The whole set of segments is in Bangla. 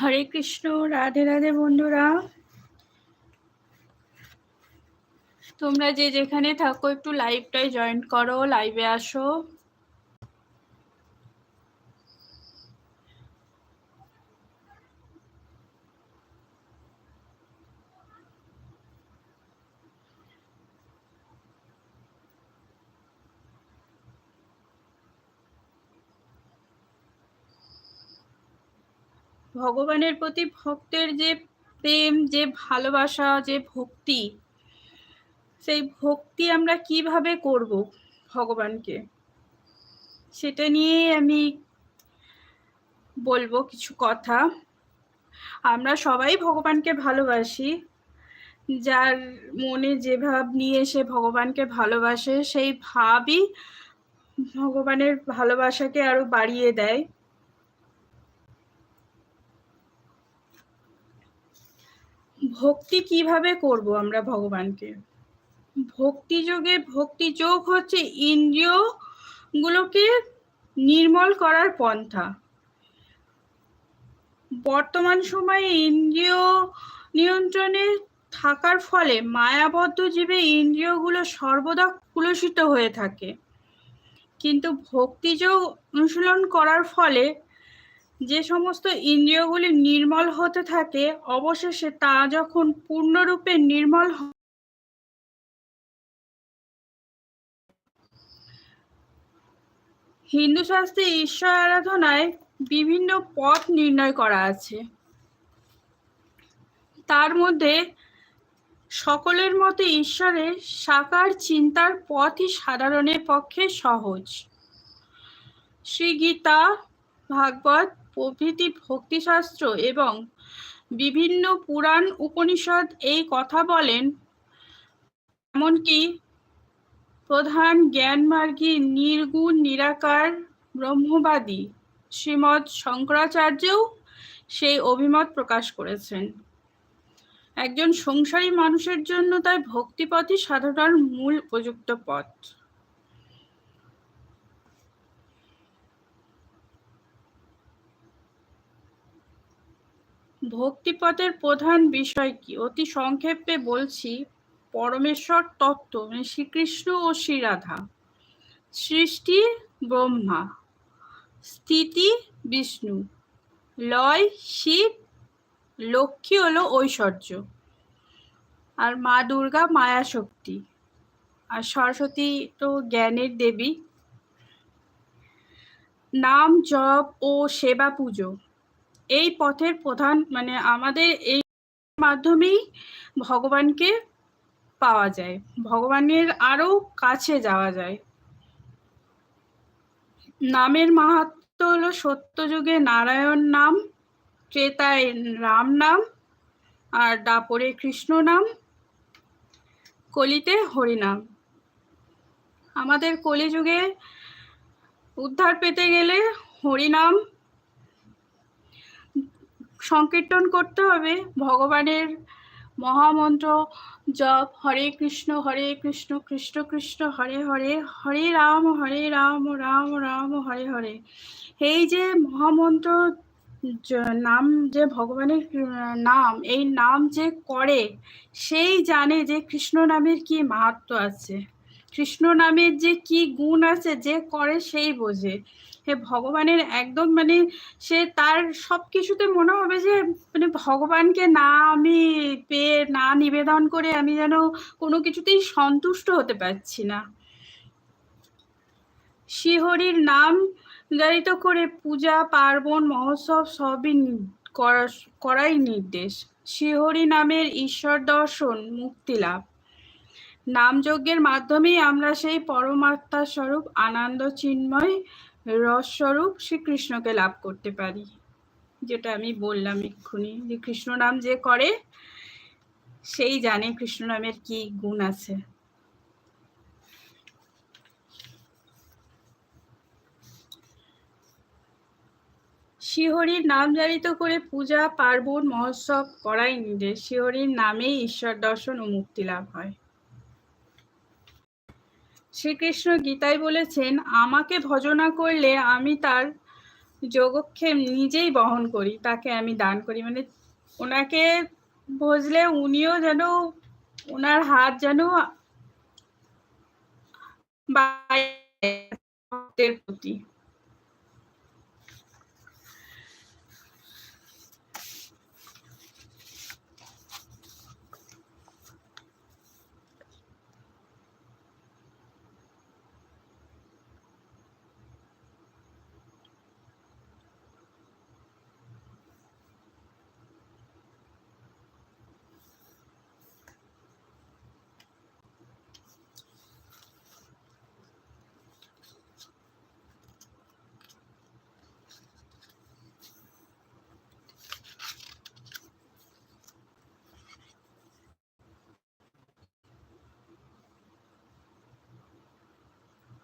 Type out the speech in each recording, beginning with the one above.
হরে কৃষ্ণ, রাধে রাধে বন্ধুরা। তোমরা যে যেখানে থাকো, একটু লাইভটাই জয়েন করো লাইভে আসো। ভগবানের প্রতি ভক্তের যে প্রেম, যে ভালোবাসা, যে ভক্তি, সেই ভক্তি আমরা কীভাবে করব ভগবানকে? সেটা নিয়ে আমি বলব কিছু কথা। আমরা সবাই ভগবানকে ভালোবাসি। যার মনে যে ভাব নিয়ে সে ভগবানকে ভালোবাসে, সেই ভাবই ভগবানের ভালোবাসাকে আরও বাড়িয়ে দেয়। ভক্তি কীভাবে করব আমরা ভগবানকে? ভক্তি যোগে ভক্তি যোগ হচ্ছে ইন্দ্রিয় গুলোকে নির্মল করার পন্থা। বর্তমান সময়ে ইন্দ্রিয় নিয়ন্ত্রণে থাকার ফলে মায়াবদ্ধ জীবে ইন্দ্রিয়গুলো সর্বদা কুলসিত হয়ে থাকে। কিন্তু ভক্তিযোগ অনুশীলন করার ফলে যে সমস্ত ইন্দ্রিয়গুলি নির্মল হতে থাকে, অবশেষে তা যখন পূর্ণরূপে নির্মল হিন্দু শাস্ত্রে ঈশ্বর আরাধনায় বিভিন্ন পথ নির্ণয় করা আছে। তার মধ্যে সকলের মতে ঈশ্বরের সাকার চিন্তার পথই সাধারণের পক্ষে সহজ। শ্রী গীতা ভাগবত প্রভৃতি ভক্তিশাস্ত্র এবং বিভিন্ন পুরাণ উপনিষদ এই কথা বলেন, এমনকি প্রধান জ্ঞানমার্গী নির্গুণ, নিরাকার, ব্রহ্মবাদী শ্রীমৎ শঙ্করাচার্যও সেই অভিমত প্রকাশ করেছেন। একজন সংসারী মানুষের জন্য তাই ভক্তিপথই সাধনার মূল উপযুক্ত পথ। ভক্তিপথের প্রধান বিষয় কি? অতি সংক্ষেপে বলছি, পরমেশ্বর তত্ত্ব মানে শ্রীকৃষ্ণ ও শ্রীরাধা। সৃষ্টি, ব্রহ্মা। স্থিতি, বিষ্ণু। লয়, শিব। লক্ষ্মী হলো ঐশ্বর্য। আর মা দুর্গা মায়া শক্তি। আর সরস্বতী তো জ্ঞানের দেবী। নাম, জপ ও সেবা পুজো। এই পথের প্রধান মানে আমাদের এই মাধ্যমেই ভগবানকে পাওয়া যায়। ভগবানের আরও কাছে যাওয়া যায়। নামের মাহাত্ম হলো সত্যযুগে নারায়ণ নাম, ত্রেতায় রাম নাম, আর দাপরে কৃষ্ণ নাম, কলিতে হরিনাম আমাদের কলিযুগে উদ্ধার পেতে গেলে হরিনাম সংকীর্তন করতে হবে। ভগবানের মহামন্ত্র জপ, হরে কৃষ্ণ হরে কৃষ্ণ কৃষ্ণ কৃষ্ণ, হরে হরে হরে রাম হরে রাম রাম রাম, হরে হরে। এই যে মহামন্ত্র নাম যে ভগবানের নাম, এই নাম যে করে, সেই জানে যে কৃষ্ণ নামের কি মাহাত্ম আছে। কৃষ্ণ নামের যে কি গুণ আছে, যে করে সেই বোঝে। হে ভগবানের একদম মানে সে তার সব কিছুতে মনে হবে যে মানে ভগবানকে না আমি পেয়ে, না নিবেদন করে আমি যেন কোনো কিছুতেই সন্তুষ্ট হতে পারছি না। শ্রীহরির নাম নির্ধারিত করে পূজা, পার্বণ, মহোৎসব সবই করাই নির্দেশ। শ্রীহরি নামের ঈশ্বর দর্শন, মুক্তি লাভ। নামযজ্ঞের মাধ্যমেই আমরা সেই পরমাত্মা স্বরূপ আনন্দ চিন্ময় রসস্বরূপ শ্রীকৃষ্ণকে লাভ করতে পারি, যেটা আমি বললাম এক্ষুনি যে কৃষ্ণ নাম যে করে, সেই জানে কৃষ্ণ নামের কি গুণ আছে। শিহরির নাম জারিত করে পূজা, পার্বণ, মহোৎসব করাই নির্দেশ। শিহরির নামেই ঈশ্বর দর্শন ও মুক্তি লাভ হয়। শ্রীকৃষ্ণ গীতায় বলেছেন, আমাকে ভজনা করলে আমি তার যোগক্ষেম নিজেই বহন করি, তাকে আমি দান করি। মানে ওনাকে বুঝলে উনিও যেন, ওনার হাত যেন প্রতি।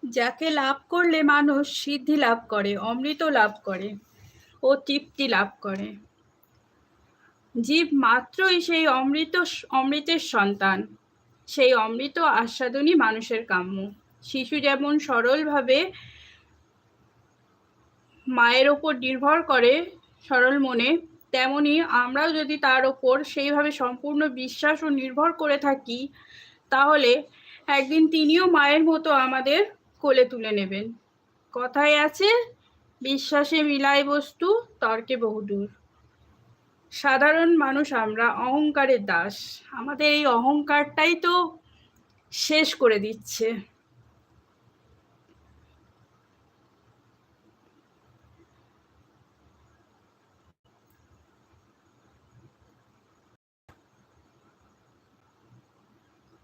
যাকে লাভ করলে মানুষ সিদ্ধি লাভ করে, অমৃত লাভ করে ও তৃপ্তি লাভ করে। জীব মাত্রই সেই অমৃত, অমৃতের সন্তান। সেই অমৃত আস্বাদনই মানুষের কাম্য। শিশু যেমন সরলভাবে মায়ের ওপর নির্ভর করে সরল মনে, তেমনি আমরাও যদি তার ওপর সেইভাবে সম্পূর্ণ বিশ্বাস ও নির্ভর করে থাকি, তাহলে একদিন তিনিও মায়ের মতো আমাদের কোলে তুলে নেবেন। কথায় আছে, বিশ্বাসে মিলাই বস্তু, তর্কে বহুদূর। সাধারণ মানুষ আমরা, অহংকারের দাস। আমাদের এই অহংকারটাই তো শেষ করে দিচ্ছে।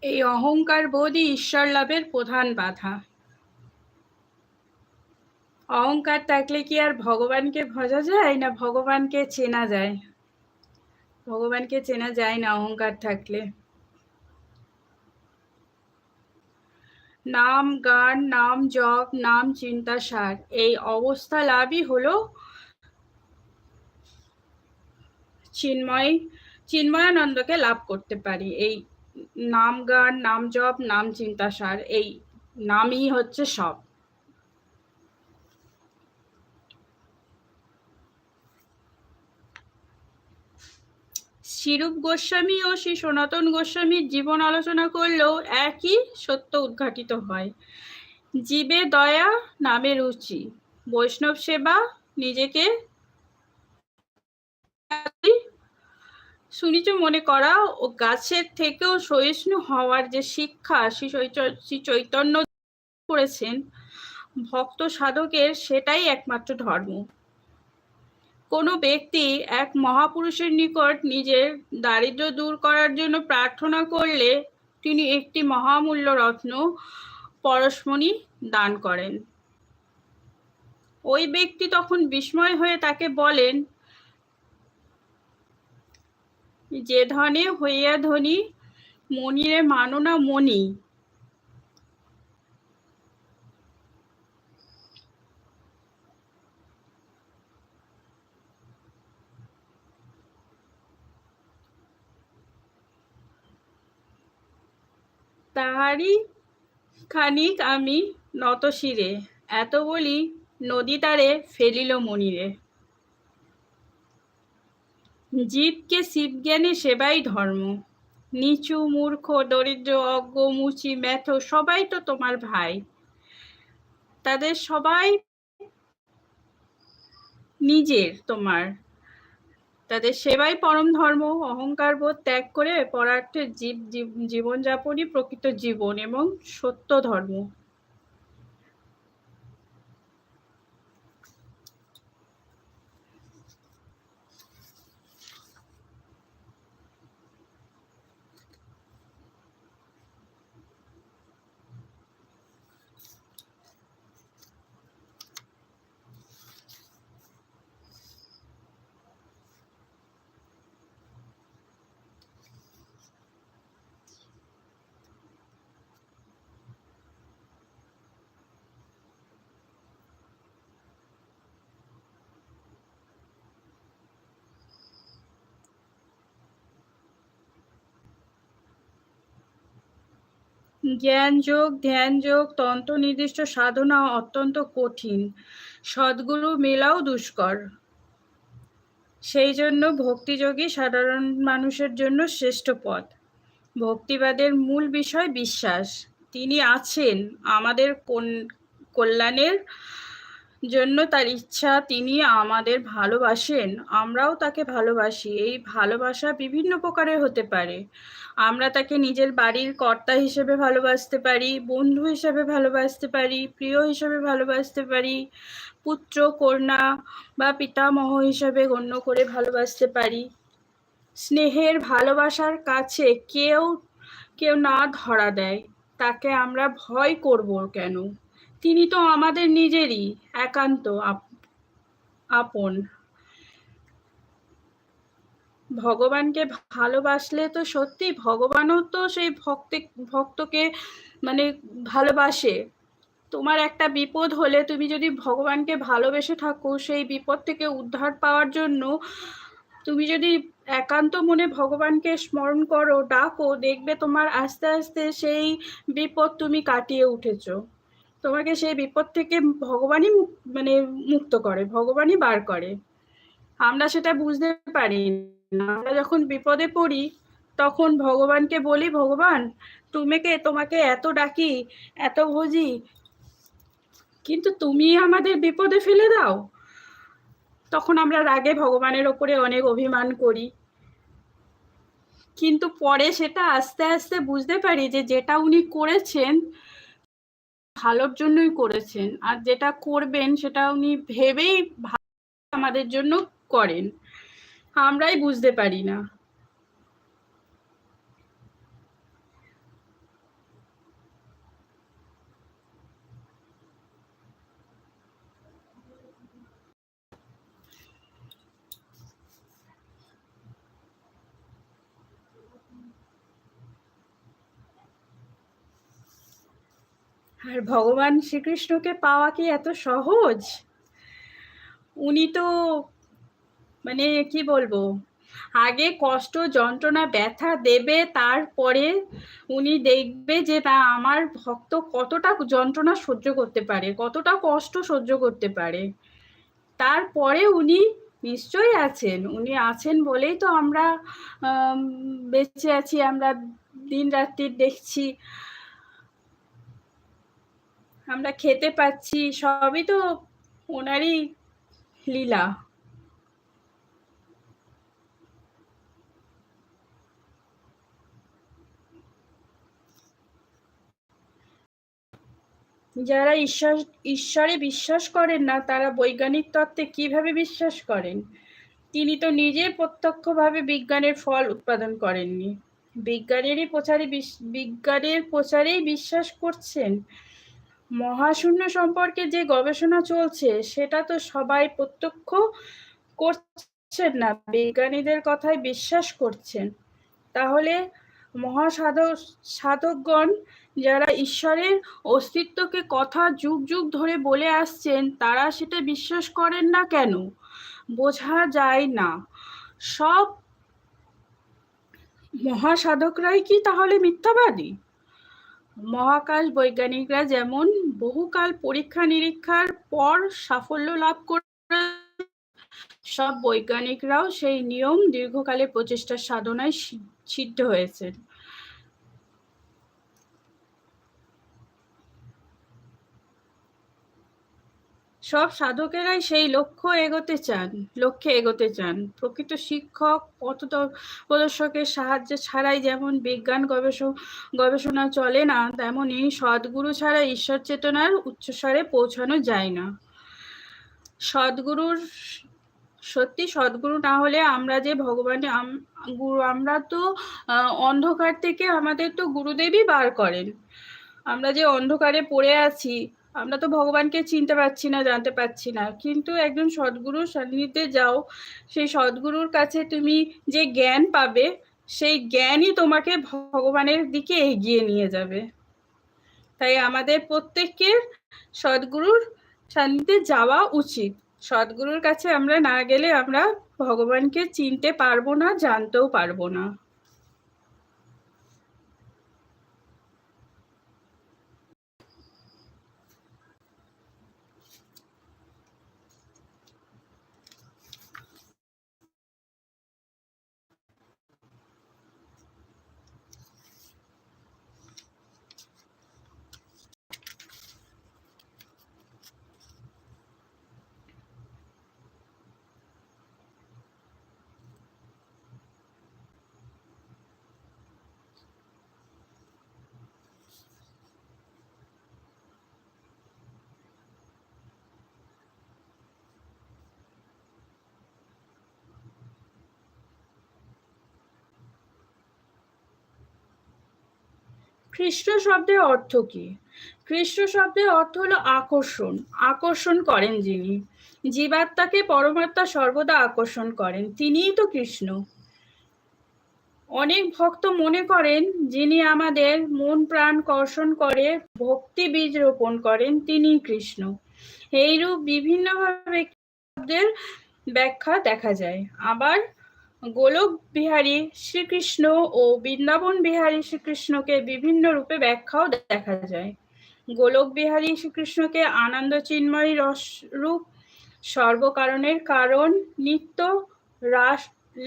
এই অহংকার বোধই ঈশ্বর লাভের প্রধান বাধা। অহংকার থাকলে কি আর ভগবানকে ভজা যায় না ভগবানকে চেনা যায়? ভগবানকে চেনা যায় না অহংকার থাকলে। নাম, গান, নাম, জপ, নাম, চিন্তা, সার, এই অবস্থা লাভই হলো চিন্ময়, চিন্ময়ানন্দকে লাভ করতে পারি। এই নাম, গান, নাম, জপ, নাম, চিন্তা, সার, এই নামই হচ্ছে সব। শিরূপ গোস্বামী ও শ্রী সনাতন গোস্বামীর জীবন আলোচনা করলেও একই সত্য উদ্ঘাটিত হয়। জীবে দয়া নামে রুচি। বৈষ্ণব সেবা নিজেকে সুনিচ মনে করা ও গাছের থেকেও সহিষ্ণু হওয়ার যে শিক্ষা শ্রী চৈতন্য করেছেন, ভক্ত সাধকের সেটাই একমাত্র ধর্ম। কোনো ব্যক্তি এক মহাপুরুষের নিকট নিজের দারিদ্র দূর করার জন্য প্রার্থনা করলে তিনি একটি মহামূল্য রত্ন পরশমণি দান করেন। ওই ব্যক্তি তখন বিস্ময় হয়ে তাকে বলেন, যে ধনে হইয়া ধনী, মনিরে মানো না মণি তাহারই খানিক আমি নত শিরে এত বলি নদী তারে ফেলিল মনিরে। জীবকে শিবজ্ঞানে সেবাই ধর্ম, নিচু, মূর্খ, দরিদ্র, অজ্ঞ, মুচি, ম্যাথ, সবাই তো তোমার ভাই। তাদের সবাই নিজের তোমার তাদের সেবাই পরম ধর্ম, অহংকার বোধ ত্যাগ করে পরার্থে জীব, জীবনযাপনই প্রকৃত জীবন এবং সত্য ধর্ম। জ্ঞান যোগ ধ্যান যোগ তন্ত্র নির্দিষ্ট সাধনা অত্যন্ত কঠিন। সদ্গুরু মেলাও দুষ্কর। সেই জন্য ভক্তিযোগী সাধারণ মানুষের জন্য শ্রেষ্ঠ পথ। ভক্তিবাদের মূল বিষয় বিশ্বাস। তিনি আছেন আমাদের কল্যাণের জন্য তার ইচ্ছা। তিনি আমাদের ভালোবাসেন। আমরাও তাকে ভালোবাসি। এই ভালোবাসা বিভিন্ন প্রকারের হতে পারে। আমরা তাকে নিজের বাড়ির কর্তা হিসেবে ভালোবাসতে পারি, বন্ধু হিসেবে ভালোবাসতে পারি, প্রিয় হিসেবে ভালোবাসতে পারি, পুত্র, কন্যা বা পিতামহ হিসেবে গণ্য করে ভালোবাসতে পারি। স্নেহের ভালোবাসার কাছে কেউ কেউ না ধরা দেয়, তাকে আমরা ভয় করব কেন? তিনি তো আমাদের নিজেরই, একান্ত আপন। ভগবানকে ভালোবাসলে তো সত্যি ভগবানও তো সেই ভক্তে, ভক্তকে মানে ভালোবাসে। তোমার একটা বিপদ হলে তুমি যদি ভগবানকে ভালোবেসে থাকো, সেই বিপদ থেকে উদ্ধার পাওয়ার জন্য তুমি যদি একান্ত মনে ভগবানকে স্মরণ করো, ডাকো, দেখবে তোমার আস্তে আস্তে সেই বিপদ তুমি কাটিয়ে উঠেছো। তোমাকে সেই বিপদ থেকে ভগবানই মানে মুক্ত করে, ভগবানই বার করে। আমরা সেটা বুঝতে পারি আমরা যখন বিপদে পড়ি, তখন ভগবানকে বলি, ভগবান, তুমিকে, তোমাকে এত ডাকি, এত ভজি, কিন্তু তুমি আমাদের বিপদে ফেলে দাও। তখন আমরা রাগে ভগবানের ওপরে অনেক অভিমান করি। কিন্তু পরে সেটা আস্তে আস্তে বুঝতে পারি যে যেটা উনি করেছেন, ভালোর জন্যই করেছেন। আর যেটা করবেন, সেটা উনি ভেবেই আমাদের জন্য করেন। আমরাই বুঝতে পারি না। আর ভগবান শ্রীকৃষ্ণকে পাওয়া কি এত সহজ? উনি তো মানে কি বলব? আগে কষ্ট, যন্ত্রণা, ব্যথা দেবে, তারপরে উনি দেখবে যে, না, আমার ভক্ত কতটা যন্ত্রণা সহ্য করতে পারে, কতটা কষ্ট সহ্য করতে পারে। তারপরে উনি নিশ্চয়ই আছেন, উনি আছেন বলেই তো আমরা বেঁচে আছি, আমরা দিন রাত্রি দেখছি। আমরা খেতে পাচ্ছি, সবই তো ওনারই লীলা। যারা ঈশ্বর, ঈশ্বরে বিশ্বাস করেন না, তারা বৈজ্ঞানিক তত্ত্বে কীভাবে বিশ্বাস করেন? তিনি তো নিজে প্রত্যক্ষভাবে বিজ্ঞানের ফল উৎপাদন করেননি। বিজ্ঞানেরই প্রচারে বিজ্ঞানের প্রচারেই বিশ্বাস করছেন। মহাশূন্য সম্পর্কে যে গবেষণা চলছে, সেটা তো সবাই প্রত্যক্ষ করছেন না, বিজ্ঞানীদের কথায় বিশ্বাস করছেন। তাহলে মহাসাধক, সাধকগণ যারা ঈশ্বরের অস্তিত্বকে কথা যুগ যুগ ধরে বলে আসছেন, তারা সেটা বিশ্বাস করেন না কেন? বোঝা যায় না। সব মহাসাধকরাই কি তাহলে মিথ্যাবাদী? মহাকাশ বৈজ্ঞানিকরা যেমন বহুকাল পরীক্ষা নিরীক্ষার পর সাফল্য লাভ করে, সব বৈজ্ঞানিকরাও সেই নিয়ম দীর্ঘকালে প্রচেষ্টার সাধনায় সিদ্ধ হয়েছেন। সব সাধকেরাই সেই লক্ষ্য এগোতে চান, লক্ষ্যে এগোতে চান। প্রকৃত শিক্ষক পথ প্রদর্শকের সাহায্য ছাড়াই যেমন বিজ্ঞান গবেষক, গবেষণা চলে না তেমনই সদ্গুরু ছাড়া ঈশ্বর চেতনার উচ্চস্বরে পৌঁছানো যায় না। সদ্গুরুর, সত্যি সদ্গুরু না হলে আমরা যে ভগবান গুরু, আমরা তো অন্ধকার থেকে আমাদের তো গুরুদেবই বার করেন। আমরা যে অন্ধকারে পড়ে আছি আমরা তো ভগবানকে চিনতে পারছি না, জানতে পারছি না। কিন্তু একজন সদ্গুরুর সান্নিধ্যে যাও, সেই সদ্গুরুর কাছে তুমি যে জ্ঞান পাবে, সেই জ্ঞানই তোমাকে ভগবানের দিকে এগিয়ে নিয়ে যাবে। তাই আমাদের প্রত্যেকের সদ্গুরুর সান্নিধ্যে যাওয়া উচিত। সদ্গুরুর কাছে আমরা না গেলে আমরা ভগবানকে চিনতে পারব না, জানতেও পারব না। খ্রিস্ট শব্দের অর্থ কি? খ্রিস্ট শব্দের অর্থ হলো আকর্ষণ। আকর্ষণ করেন যিনি। জীবাত্মাকে পরমাত্মা সর্বদা আকর্ষণ করেন। তিনিই তো কৃষ্ণ। অনেক ভক্ত মনে করেন, যিনি আমাদের মন প্রাণ কর্ষণ করে, ভক্তি বীজ রোপণ করেন তিনি কৃষ্ণ। এইরূপ বিভিন্নভাবে শব্দের ব্যাখ্যা দেখা যায়। আবার গোলক বিহারী শ্রীকৃষ্ণ ও বৃন্দাবন বিহারী শ্রীকৃষ্ণকে বিভিন্ন রূপে ব্যাখ্যাও দেখা যায়। গোলক বিহারী শ্রীকৃষ্ণকে আনন্দ চিন্ময় রস রূপ সর্বকারণের কারণ নিত্য রাস,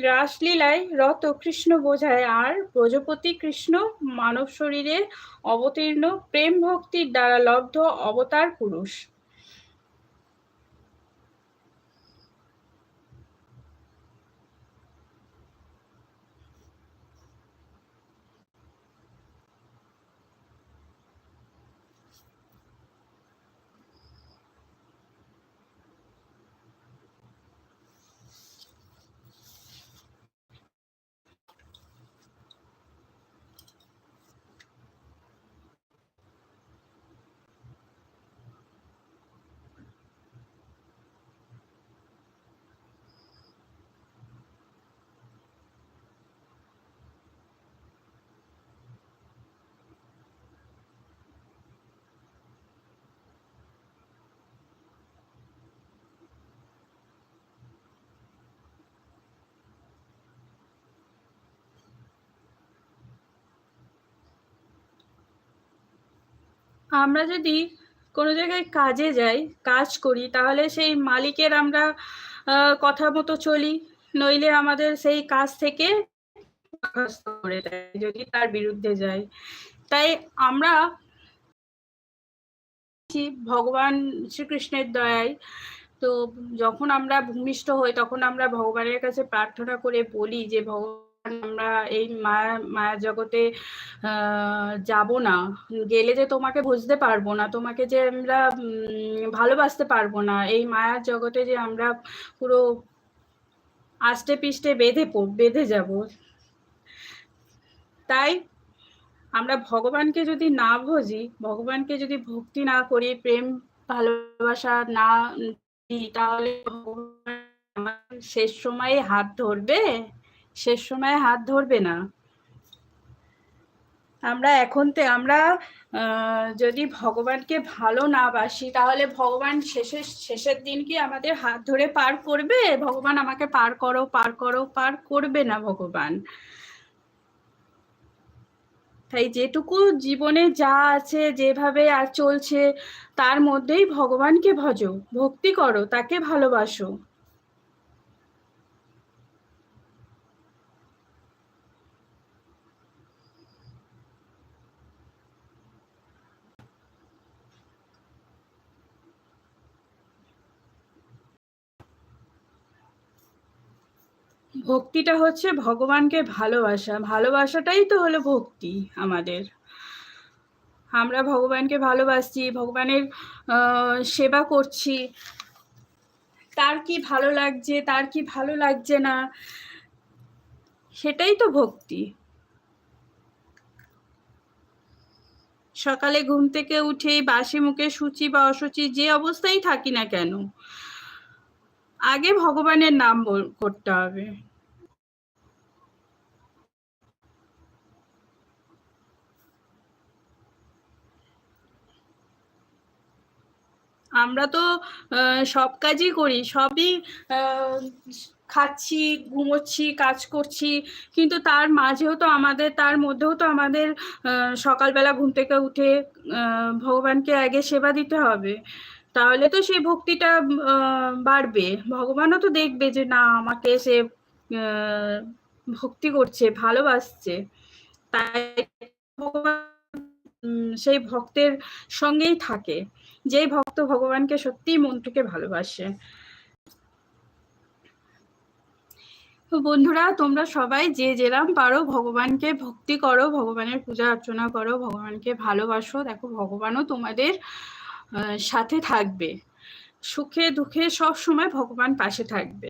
রাসলীলায় রত কৃষ্ণ বোঝায় আর প্রজাপতি কৃষ্ণ মানব শরীরে অবতীর্ণ প্রেম ভক্তির দ্বারা লব্ধ অবতার পুরুষ। আমরা যদি কোনো জায়গায় কাজে যাই, কাজ করি, তাহলে সেই মালিকের আমরা কথা মতো চলি। নইলে আমাদের সেই কাজ থেকে করে দেয়, যদি তার বিরুদ্ধে যাই। তাই আমরা ভগবান শ্রীকৃষ্ণের দয়ায়। তো যখন আমরা ভূমিষ্ঠ হই, তখন আমরা ভগবানের কাছে প্রার্থনা করে বলি যে, ভগবান আমরা এই মায়া মায়া জগতে যাব না। গেলে যে তোমাকে বুঝতে পারব না, তোমাকে যে আমরা ভালোবাসতে পারব না, এই মায়ার জগতে যে আমরা পুরো আষ্টে পিষ্টে বেঁধে বেঁধে যাব। তাই আমরা ভগবানকে যদি না ভজি ভগবানকে যদি ভক্তি না করি, প্রেম, ভালোবাসা না তাহলে শেষ সময়ে হাত ধরবে? শেষ সময় হাত ধরবে না। আমরা এখন তে, আমরা যদি ভগবানকে ভালো না বাসি, তাহলে ভগবান শেষের শেষের দিন কি আমাদের হাত ধরে পার করবে? ভগবান আমাকে পার করো পার করো, পার করবে না ভগবান। তাই যেটুকু জীবনে যা আছে, যেভাবে আর চলছে, তার মধ্যেই ভগবানকে ভজো, ভক্তি করো, তাকে ভালোবাসো। ভক্তিটা হচ্ছে ভগবানকে ভালোবাসা। ভালোবাসাটাই তো হলো ভক্তি আমাদের। আমরা ভগবানকে ভালোবাসছি, ভগবানের সেবা করছি। তার কি ভালো লাগছে, তার কি ভালো লাগছে না, সেটাই তো ভক্তি। সকালে ঘুম থেকে উঠে বাসি মুখে সূচি বা অসুচি যে অবস্থায় থাকি না কেন, আগে ভগবানের নাম করতে হবে। আমরা তো সব কাজই করি, সবই খাচ্ছি, ঘুমোচ্ছি, কাজ করছি, কিন্তু তার মাঝেও তো আমাদের, তার মধ্যেও তো আমাদের সকালবেলা ঘুম থেকে উঠে ভগবানকে আগে সেবা দিতে হবে। তাহলে তো সেই ভক্তিটা বাড়বে। ভগবানও তো দেখবে যে, না, আমাকে সে ভক্তি করছে, ভালোবাসছে। তাই ভগবান সেই ভক্তের সঙ্গেই থাকে। যেই ভক্ত ভগবানকে সত্যিই মন থেকে ভালোবাসে। তো বন্ধুরা, তোমরা সবাই যে যেরাম পারো ভগবানকে ভক্তি করো, ভগবানের পূজা অর্চনা করো, ভগবানকে ভালোবাসো। দেখো, ভগবানও তোমাদের সাথে থাকবে। সুখে দুঃখে সব সময় ভগবান পাশে থাকবে।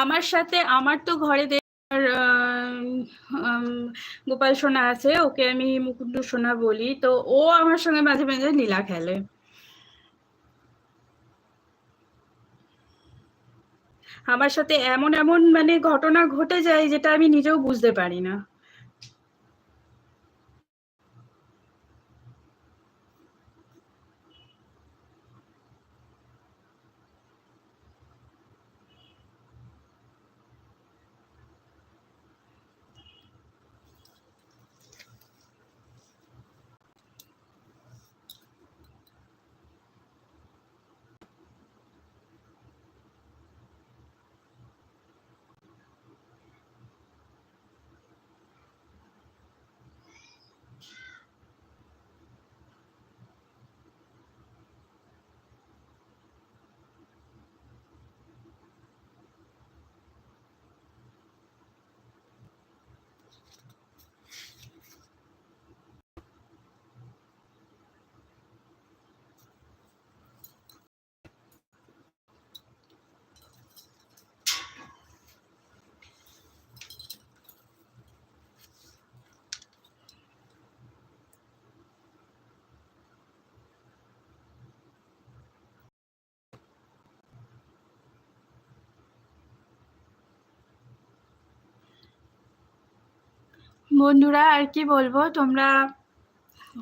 আমার সাথে, আমার তো ঘরে গোপাল সোনা আছে, ওকে আমি মুকুন্দ সোনা বলি। তো ও আমার সঙ্গে মাঝে মাঝে লীলা খেলে। আমার সাথে এমন এমন মানে ঘটনা ঘটে যায় যেটা আমি নিজেও বুঝতে পারি না। বন্ধুরা, আর কি বলব? তোমরা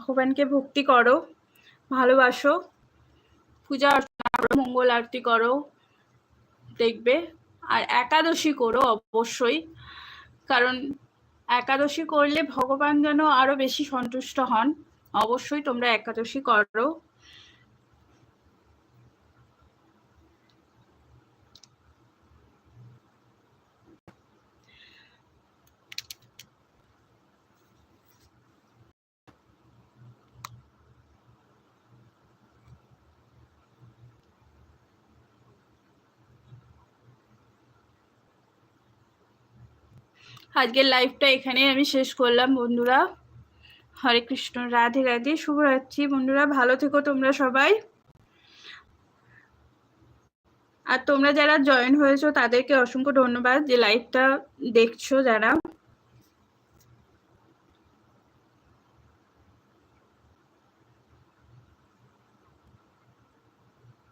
ভগবানকে ভক্তি করো, ভালোবাসো, পূজা অর্চনা করো, মঙ্গল আরতি করো, দেখবে। আর একাদশী করো অবশ্যই, কারণ একাদশী করলে ভগবান যেন আরও বেশি সন্তুষ্ট হন। অবশ্যই তোমরা একাদশী করো। আজকের লাইভটা এখানে আমি শেষ করলাম, বন্ধুরা। হরে কৃষ্ণ, রাধে রাধে, শুভরাত্রি। বন্ধুরা, ভালো থেকো তোমরা সবাই। আর তোমরা যারা জয়েন হয়েছো, তাদেরকে অসংখ্য ধন্যবাদ যে লাইভটা দেখছ যারা।